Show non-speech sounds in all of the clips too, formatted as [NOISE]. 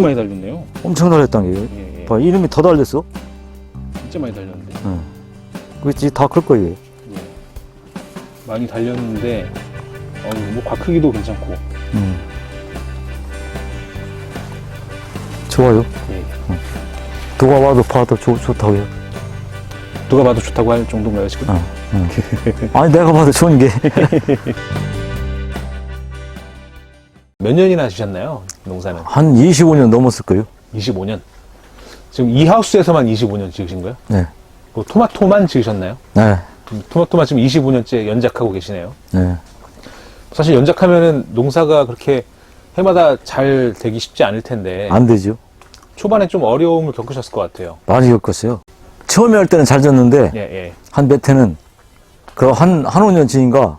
엄청 많이 달렸네요. 엄청 달렸단 게. 예, 예. 봐, 이름이 더 달렸어. 진짜 많이 달렸는데. 그렇지, 다 클 거예요. 예. 많이 달렸는데, 어, 뭐과 크기도 괜찮고. 음. 좋아요. 예. 누가 와도 봐도 좋, 좋다고요. 누가 봐도 좋다고 할 정도인가요, 지금? 어, 응. 아니, 내가 봐도 좋은 게. [LAUGHS] 몇 년이나 하셨나요? 농사는? 한 25년 넘었을 거예요. 25년. 지금 이 하우스에서만 25년 지으신 거예요? 네. 뭐 토마토만 지으셨나요? 네. 음, 토마토만 지금 25년째 연작하고 계시네요. 네. 사실 연작하면은 농사가 그렇게 해마다 잘 되기 쉽지 않을 텐데 안 되죠. 초반에 좀 어려움을 겪으셨을 것 같아요. 많이 겪었어요. 처음에 할 때는 잘 졌는데, 예, 예. 한 몇 해는, 그 한, 한 5년 지인가,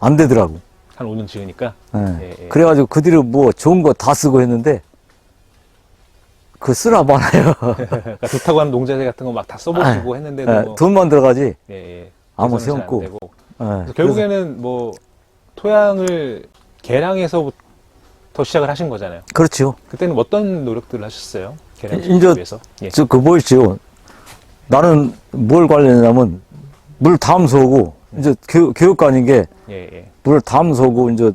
안 되더라고. 한 5년 지으니까. 예. 예, 예. 그래가지고 그 뒤로 뭐 좋은 거 다 쓰고 했는데, 그 쓰라 많아요. [LAUGHS] 그러니까 좋다고 하는 농자재 같은 거 막 다 써보시고 했는데도 예, 뭐, 돈만 들어가지. 예, 예. 아무 개선은 잘안 세웠고. 되고. 예. 그래서 그래서- 결국에는 뭐 토양을 개량해서부터 시작을 하신 거잖아요. 그렇죠. 그때는 어떤 노력들을 하셨어요? 개량 이제 위해서? 예. 저, 그, 뭐 있죠. 나는 뭘 관련했냐면, 물 담수하고, 이제 교육, 교육관인 게, 예, 예. 물 담수하고, 이제,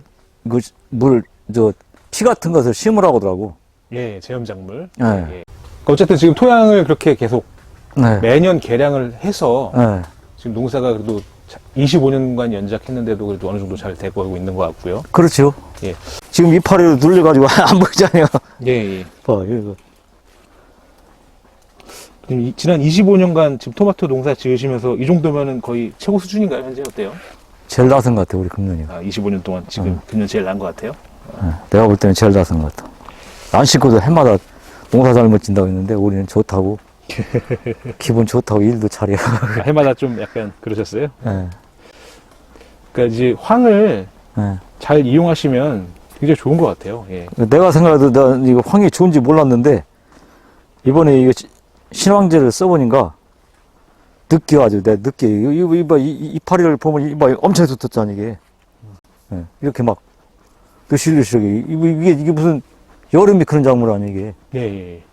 그, 물, 저, 피 같은 것을 심으라고 하더라고. 예, 제염작물. 예. 예. 그러니까 어쨌든 지금 토양을 그렇게 계속 네. 매년 개량을 해서 예. 지금 농사가 그래도 25년간 연작했는데도 그래도 어느 정도 잘 되고 있는 것 같고요. 그렇죠. 예. 지금 이파리로 눌려가지고 [LAUGHS] 안 보이잖아요. 예, 예. 봐, 이거. 지금 이- 지난 25년간 지금 토마토 농사 지으시면서 이 정도면은 거의 최고 수준인가요? 현재 어때요? 제일 나선 것 같아, 우리 금년이. 아, 25년 동안 지금 음. 금년 제일 나은 것 같아요. 예, 내가 볼 때는 제일 나선 것 같아. 안 씻고도 해마다 농사 잘 멋진다고 했는데, 우리는 좋다고. [LAUGHS] 기분 좋다고 일도 잘해요. 아, 해마다 좀 약간 그러셨어요? 예, 그러니까 이제 황을 예. 잘 이용하시면 굉장히 좋은 것 같아요. 예. 내가 생각해도 나 이거 황이 좋은지 몰랐는데, 이번에 이거 시- 신황제를 써보니까, 느껴 아주, 내 느껴. 이거, 이거, 이봐, 이, 이파리를 보면, 이봐, 엄청 좋았잖아, 이게. 예, 이렇게 막, 느실느실하게. 이거- 이게, 이게 무슨, 여름이 그런 작물 아니야, 이게. 예, 예. 예.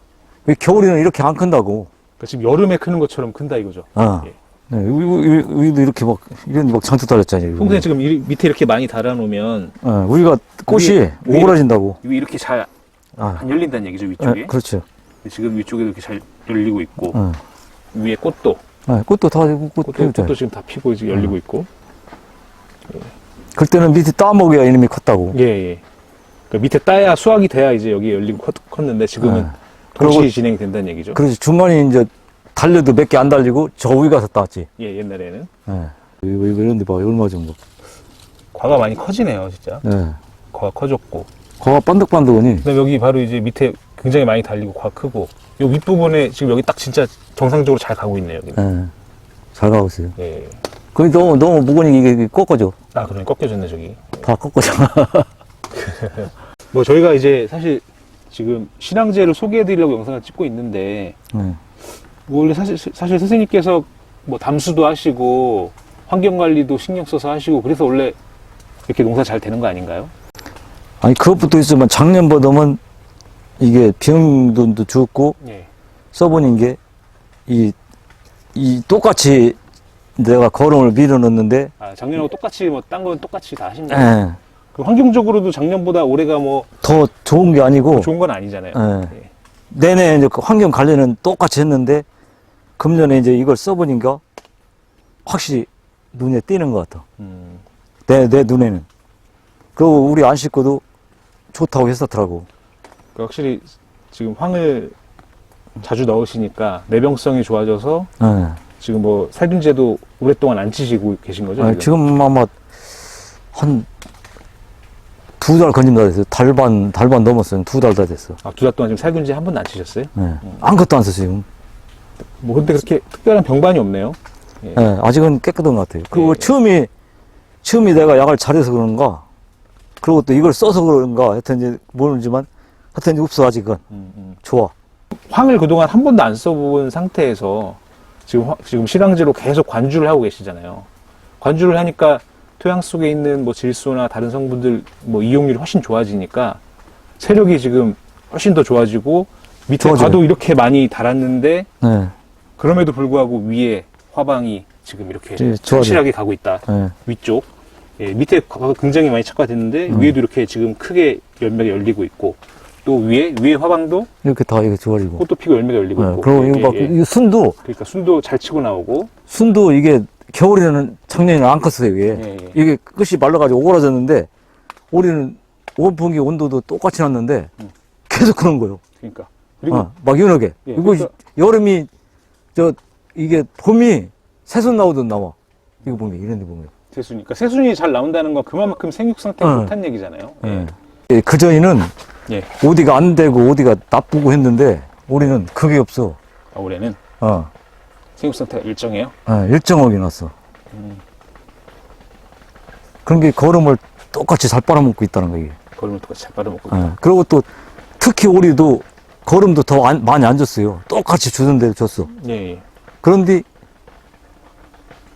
왜 겨울에는 이렇게 안 큰다고. 그러니까 지금 여름에 크는 것처럼 큰다 이거죠. 아. 예. 네, 우리, 우리도 이렇게 막, 이런 막 잔뜩 달렸잖아요. 평소에 지금 이- 밑에 이렇게 많이 달아놓으면 예, 우리가 꽃이 위에- 위에- 오그라진다고. 이렇게 잘안 아, 열린다는 얘기죠 위쪽에. 예, 그렇죠. 지금 위쪽에도 이렇게 잘 열리고 있고 예. 위에 꽃도 예, 꽃도 다꽃 꽃도. 꽃도 지금 다 피고 지금 열리고 음. 있고. 그때는 밑에 따먹여야 이놈이 컸다고. 예, 예. 그러니까 밑에 따야 수확이 돼야 이제 여기 열리고 컸, 컸는데 지금은 예. 동시에 그리고- 진행이 된다는 얘기죠. 그래서 중간에 이제 달려도 몇 개 안 달리고 저 위에 가서 따지. 예, 옛날에는 예. 이거, 이거 이런데 봐, 얼마 정도. 과가 많이 커지네요, 진짜. 예. 과가 커졌고. 거가 반득반득하니. 그다음 여기 바로 이제 밑에 굉장히 많이 달리고 과 크고 요 윗부분에 지금 여기 딱 진짜 정상적으로 잘 가고 있네요. 여기. 예. 잘 가고 있어요. 예. 거기 너무, 너무 무거우니 이게 꺾어져. 아, 그러네 꺾여졌네 저기. 다 꺾어져. [LAUGHS] 뭐 저희가 이제 사실 지금 신앙제를 소개해 드리려고 영상을 찍고 있는데 예. 뭐 원래 사실 사실 선생님께서 뭐 담수도 하시고 환경 관리도 신경 써서 하시고 그래서 원래 이렇게 농사 잘 되는 거 아닌가요? 아니, 그것부터 있으면 작년보다는 이게 비용도 죽고 예. 써보는 게, 이, 이 똑같이 내가 거름을 밀어 넣는데, 아 작년하고 똑같이 뭐 딴 건 똑같이 다 하신 거예요? 예, 그 환경적으로도 작년보다 올해가 뭐 더 좋은 게 아니고, 좋은 건 아니잖아요. 예. 예. 내내 이제 그 환경 관리는 똑같이 했는데, 금년에 이제 이걸 써보니까, 확실히 눈에 띄는 것 같아. 음, 내, 내 눈에는. 그리고 우리 안 씻고도 좋다고 했었더라고. 그 확실히 지금 황을 자주 넣으시니까 내병성이 좋아져서 예. 지금 뭐 살균제도 오랫동안 안 치시고 계신 거죠? 아, 지금 아마 한 두 달 건진다 됐어요. 달반, 달반 넘었어요. 두 달 다 됐어. 아, 두 달 동안 지금 살균제 한 번도 안 치셨어요? 예. 아무것도 안 썼어요, 지금. 뭐 근데 그렇게 특별한 병반이 없네요. 예. 예, 아직은 깨끗한 것 같아요. 그리고 예. 처음이, 처음이 내가 약을 잘해서 그런가, 그리고 또 이걸 써서 그런가, 하여튼 이제 모르지만, 하여튼 없어, 아직은. 음, 음. 좋아. 황을 그동안 한 번도 안 써본 상태에서 지금, 화- 지금 실황제로 계속 관주를 하고 계시잖아요. 관주를 하니까 토양 속에 있는 뭐 질소나 다른 성분들 뭐 이용률이 훨씬 좋아지니까 세력이 지금 훨씬 더 좋아지고 밑에 좋아져요. 가도 이렇게 많이 달았는데 네. 그럼에도 불구하고 위에 화방이 지금 이렇게 예, 좋아져요. 확실하게 가고 있다. 네. 위쪽. 예, 밑에 가- 굉장히 많이 착화됐는데 음. 위에도 이렇게 지금 크게 열매가 열리고 있고 또 위에 위에 화방도 이렇게 다 이게 좋아지고. 꽃도 피고 열매가 열리고 네. 있고. 그리고 예, 이거 막, 예, 예. 이 순도, 그러니까 순도 잘 치고 나오고. 순도 이게 겨울에는 작년에는 안 컸어요, 이게. 예, 예. 이게 끝이 말라가지고 오그라졌는데, 올해는 원풍기 온도도 똑같이 났는데, 음. 계속 그런 거예요. 그러니까 그리고 어, 막 연하게. 예, 이거 그러니까- 여름이, 저, 이게 봄이 새순 나오듯 나와. 이거 보면, 이런 데 보면. 세순이니까 세순이 잘 나온다는 건 그만큼 생육 상태가 어. 좋다는 얘기잖아요. 예. 예, 그 전에는 예. 어디가 안 되고 어디가 나쁘고 했는데, 우리는 그게 없어. 아, 올해는 어, 생육 상태가 일정해요. 어, 일정하게 났어. 음. 그런 게 걸음을 똑같이 잘 빨아먹고 있다는 거, 이게. 걸음을 똑같이 잘 빨아먹고. 예. 그리고 또 특히 우리도 걸음도 더 안- 많이 안 줬어요. 똑같이 주는 대로 줬어. 예, 예. 그런데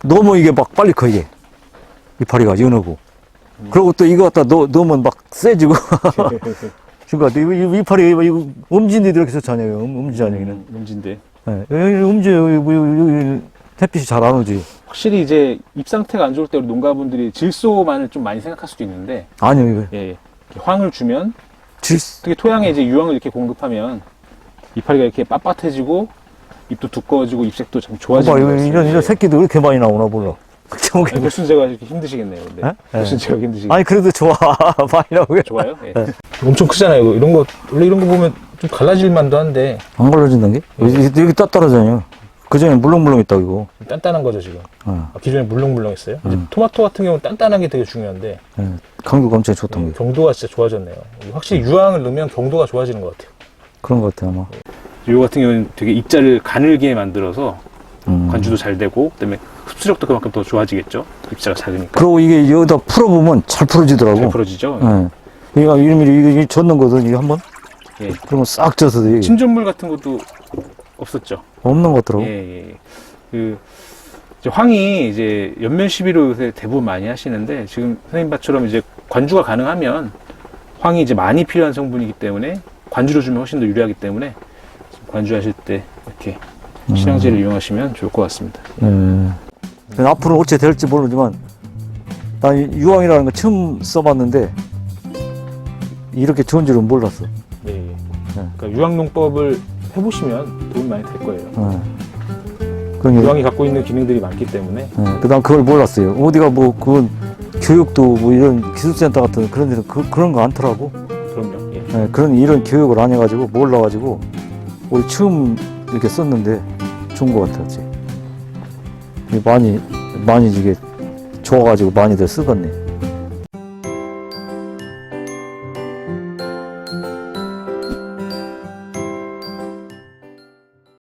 너무 이게 막 빨리 커 이게 이파리가 연하고. 그리고 또 이거 갖다 넣, 넣으면 막 세지고. [LAUGHS] [LAUGHS] 그러니까 이, 이, 이파리 이거, 이거 음진데 이렇게 좋잖아요. 음, 음지잖아요. 여기는. 음, 문진데 예. 여기 음지 여기, 여기, 여기 햇빛이 잘 안 오지. 확실히 이제 잎 상태가 안 좋을 때 우리 농가분들이 질소만을 좀 많이 생각할 수도 있는데 아니요 이거 예, 예. 황을 주면 질 특히 토양에 이제 유황을 이렇게 공급하면 이파리가 이렇게 빳빳해지고 잎도 두꺼워지고 잎색도 참. 이거 이런 이런 새끼도 이렇게 많이 나오나 몰라. 저게 뭐- 결순제가 이렇게 힘드시겠네요. 근데 예? 결순제가 힘드시겠네요. 아니 그래도 좋아 [LAUGHS] 많이 나오게. 좋아요? 예. 엄청 크잖아요. 이거. 이런 거 원래 이런 거 보면 좀 갈라질 만도 한데 안 걸러진다는 게? 여기, 여기 딱 떨어져요. 그 전에 물렁물렁했다고 이거. 단단한 거죠 지금. 어. 아, 기존에 물렁물렁했어요. 이제 음. 토마토 같은 경우는 단단한 게 되게 중요한데 예. 강도가 엄청 좋던 음, 게. 경도가 진짜 좋아졌네요. 확실히 유황을 넣으면 경도가 좋아지는 것 같아요. 그런 것 같아 아마. 요 같은 경우는 되게 입자를 가늘게 만들어서 음. 관주도 잘 되고 그다음에 흡수력도 그만큼 더 좋아지겠죠. 입자가 작으니까 그리고 이게 여기다 풀어보면 잘 풀어지더라고. 잘 풀어지죠. 예. 그러니까 이름이 이게 젖는 거든 이게 한번. 예. 그러면 싹 젖어서 이게 침전물 같은 것도 없었죠. 없는 것 같더라고. 예, 예. 그 이제 황이 이제 연면 시비로 요새 대부분 많이 하시는데 지금 선생님 밭처럼 이제 관주가 가능하면 황이 이제 많이 필요한 성분이기 때문에 관주로 주면 훨씬 더 유리하기 때문에 관주하실 때 이렇게 음. 신앙제를 이용하시면 좋을 것 같습니다. 예. 앞으로 어찌 될지 모르지만 난이 유황이라는 거 처음 써봤는데 이렇게 좋은 줄은 몰랐어. 예, 예. 그러니까 유황농법을 해보시면 도움이 많이 될 거예요. 예. 그런 게 유황이 갖고 있는 기능들이 많기 때문에 예, 그다음 그걸 몰랐어요. 어디가 뭐 그건 교육도 뭐 이런 기술센터 같은 그런 데는 그, 그런 거 않더라고. 그럼요. 예. 예, 그런 이런 교육을 안 해가지고 몰라가지고 우리 처음 이렇게 썼는데 좋은 것 같았지. 많이 많이 이게 좋아가지고 많이들 쓰겠네.